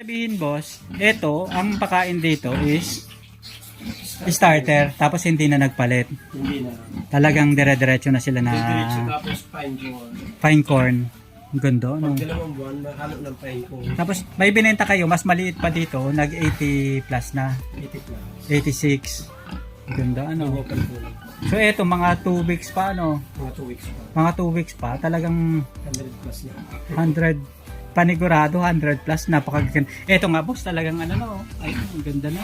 Sabihin boss, ito, ang pakain dito is starter, tapos hindi na nagpalit. Hindi na. Talagang dire-diretso na sila na Diretso tapos fine corn. fine corn. Ang Ganda, no? Pag dalawang buwan, mahalo ng fine corn. Tapos may binenta kayo, mas maliit pa dito, nag 80 plus na, 80 plus. 86. Ang Ganda, ano? Po. So eto, mga 2 weeks pa, ano? Mga 2 weeks pa. Mga 2 weeks pa, talagang 100 plus na. 100 panigurado 100 plus napakaganda. Ito nga boss talagang ano no. Ay, ang ganda na.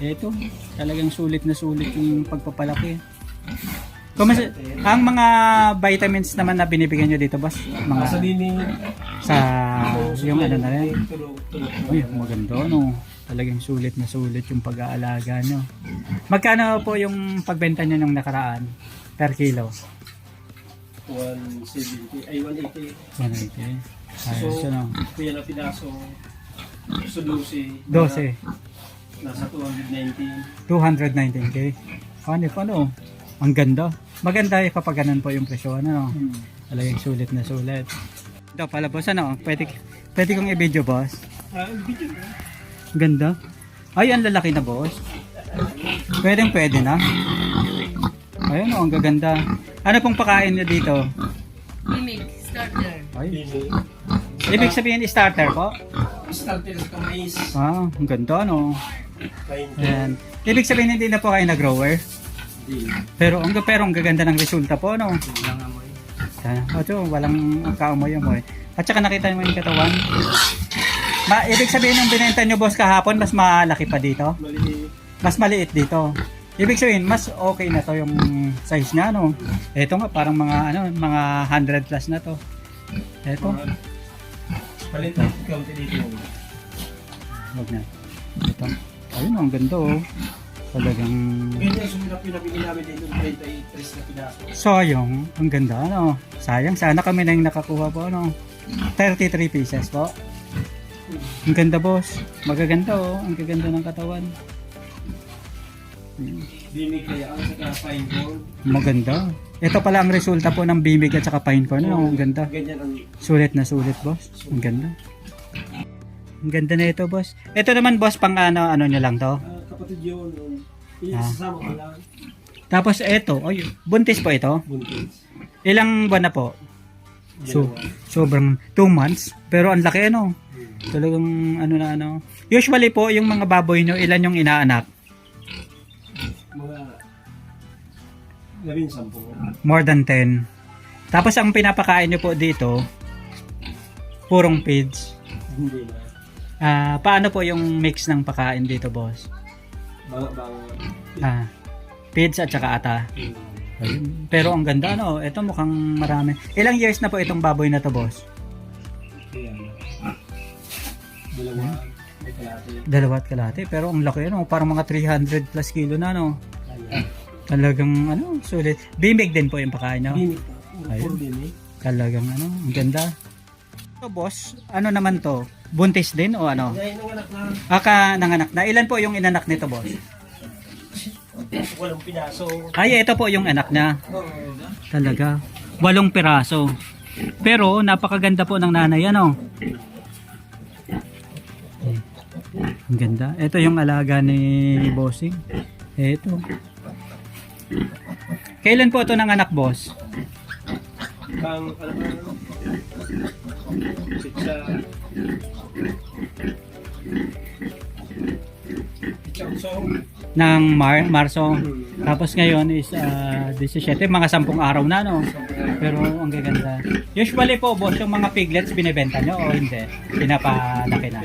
Ito, talagang sulit na sulit yung pagpapalaki. Kumas ang mga vitamins naman na binibigyan nyo dito boss, mga Sa dini, sa yung ano na rin. Uy, maganda no. Talagang sulit na sulit yung pag-aalaga nyo. Magkano po yung pagbenta nyo nung nakaraan per kilo? 170, ay 180. 180. Ayos ano. kuya na pinaso, so 12. 12. Nasa 219. 219k. Ano, ano? Ang ganda. Maganda eh kapag ganun po yung presyo. Ano? Hmm. Talagang sulit na sulit. Ito pala boss, ano? Pwede, pwede kong i-video boss. Ah, video na. Ganda. Ay, ang lalaki na boss. Pwedeng pwede na. Ayun oh, ang gaganda. Ano pong pakain niyo dito? Mimic, starter. Ay, Dini. Ibig sabihin starter po? Starter sa kamais. Ah, ang ganda no. Ayan. Ibig sabihin hindi na po kayo na-grower. Hindi. Pero ang pero ang gaganda ng resulta po no. Hindi lang amoy. Sana. Ocho, walang kaamoy-amoy. At saka nakita mo yung katawan. Ma, ibig sabihin yung binenta nyo boss kahapon, mas malaki pa dito. Mali. Mas maliit dito. Ibig sabihin, mas okay na to yung size niya, no? Ito nga, parang mga, ano, mga 100 plus na to. Ito. Palit na kaunti dito. Huwag na. Ito. Ayun, ang ganda, oh. Talagang... Ganyan, sumunap yung nabili namin dito, 33 na pinaso. Sayang. Ang ganda, ano? Sayang. Sana kami na yung nakakuha po, ano? 33 pieces po. Ang ganda, boss. Magaganda, oh. Ang gaganda ng katawan. Hmm. Ang saka fine corn. Maganda. Ito pala ang resulta po ng bimig at saka pine. Ano? Ang ganda. Ganyan ang Sulit na sulit, boss. Ang ganda. Ang ganda na ito, boss. Ito naman, boss, pang ano, ano nyo lang to. ah, kapatid yun. Um, Ah. Isasama ko lang. Tapos ito, oy, buntis po ito. Buntis. Ilang buwan na po? So, sobrang 2 months. Pero ang laki, ano? Talagang, ano na, ano. Usually po, yung mga baboy nyo, ilan yung inaanak? Labing sampo. More than 10. Tapos ang pinapakain nyo po dito, purong feeds. Hindi na. Ah, paano po yung mix ng pakain dito, boss? Banga banga. Ah, feeds at saka ata. Ayun. Pero ang ganda, no? Ito mukhang marami. Ilang years na po itong baboy na to, boss? Kaya na. Dalawa. May kalate. Dalawa at kalahati. Pero ang laki, no? Parang mga 300 plus kilo na, no? Kaya. Talagang, ano, sulit. Bimig din po yung pakain nyo. Bimik pa. Puro Ayun. bimik. Talagang, ano, ang ganda. Ito, boss, ano naman to? Buntis din o ano? Dahil nang anak na Aka nanganak na. Ilan po yung inanak nito, boss? walang pinaso. Ay, ito po yung anak niya. Talaga. Walong piraso. Pero napakaganda po ng nanay ano. Ang ganda. Ito yung alaga ni Bossing. Ito. Kailan po ito ng anak, boss? Pang, ano ano? Pizza. Pizza. Ng Mar Marso. Tapos ngayon is ah, 17, mga 10 araw na no. Pero ang gaganda. Usually po, boss, yung mga piglets binebenta nyo o hindi? Pinapalaki na.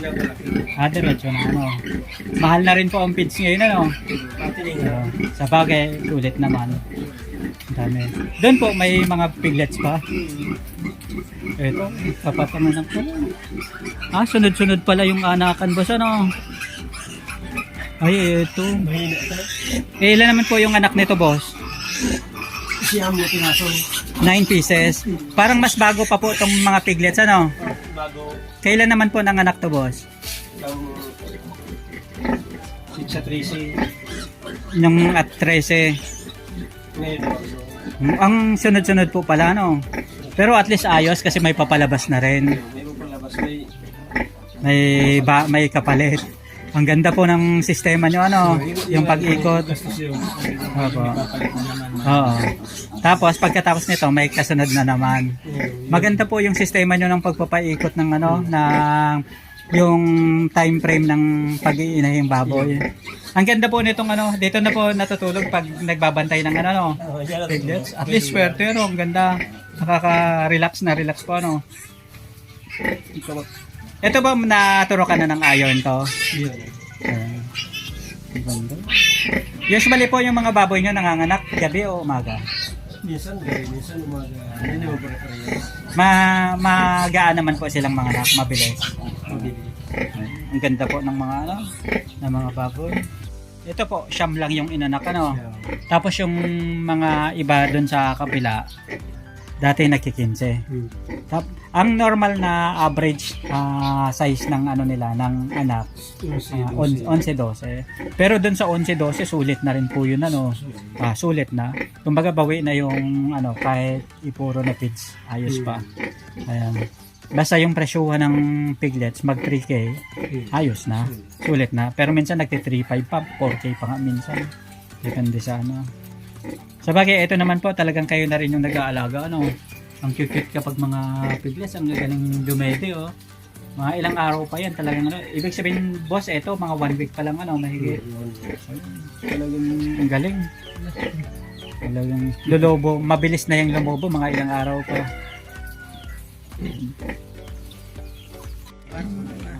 Ah, diretso na ano. Mahal na rin po ang feeds ngayon ano. So, sa bagay, ulit naman. Dami. Doon po may mga piglets pa. Ito, papapanganak ko. Ah, sunod-sunod pala yung anakan boss ano. Ay, ito. Mahina. Eh, ilan naman po yung anak nito boss? Siyam na pinaso. 9 pieces. Parang mas bago pa po itong mga piglets ano. Bago. Kailan naman po ng anak to boss? Ang Pizza Tracy. Yung at 13. Ngayon. Ang sunod-sunod po pala no. Pero at least ayos kasi may papalabas na rin. Mayroon pang labas. May May ba, may kapalit. Ang ganda po ng sistema nyo ano, yung pag-ikot. Opo. Oo. Tapos pagkatapos nito may kasunod na naman. Maganda po yung sistema nyo ng pagpapaikot ng ano, ng yung time frame ng pag-iinahing baboy. Ang ganda po nitong ano, dito na po natutulog pag nagbabantay ng ano, no. At least swerte no, ang ganda. Nakaka-relax na relax po ano. Ito ba naturo ka na ng iron to? Ganda. Usually po yung mga baboy nyo nanganganak gabi o umaga. Minsan gabi, minsan umaga. Hindi naman pare-parehas. Ma magaan naman po silang mga anak, mabilis. Mabili. Ang ganda po ng mga ano, ng mga baboy. Ito po, siyam lang yung inanak ano. Tapos yung mga iba doon sa kabila, dati nagkikinse. Hmm. Tap, ang normal na average ah, size ng ano nila ng anak ah, on- 11-12. Pero doon sa 11-12 sulit na rin po yun ano. Ah, sulit na. Kumbaga bawi na yung ano kahit ipuro na pigs. Ayos pa. Ayan. Basta yung presyuhan ng piglets mag 3k, ayos na. Sulit na. Pero minsan nagti 3.5 pa, 4k pa nga minsan. Depende sa ano. Sa bagay, ito naman po talagang kayo na rin yung nag-aalaga. Ano? Ang cute kapag mga piglets, ang galing dumede oh. Mga ilang araw pa yan talagang ano. Ibig sabihin, boss, ito mga one week pa lang ano, mahigit. Talagang ang galing. Talagang lolobo, mabilis na yung lumobo, mga ilang araw pa. Parang mga,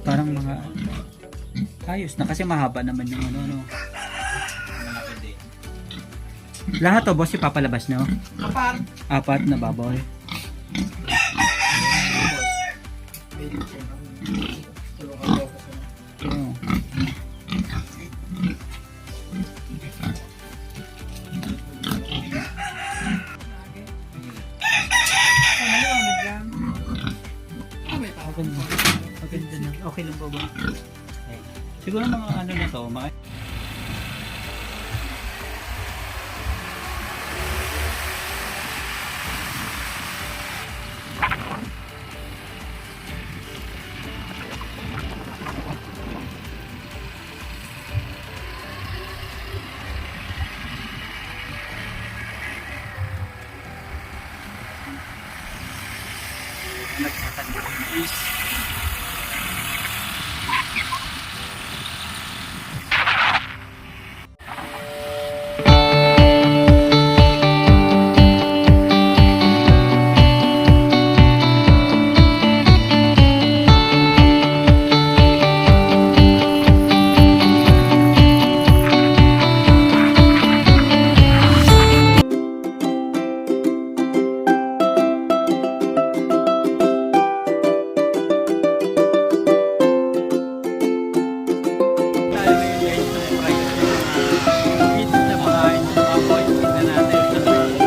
parang mga, ayos na kasi mahaba naman yung ano, no. Lahat to, boss, ipapalabas nyo? Kapag. Apat na baboy. Oo. Maganda. Maganda na. Okay lang po ba? Siguro mga ano na to, mga Peace.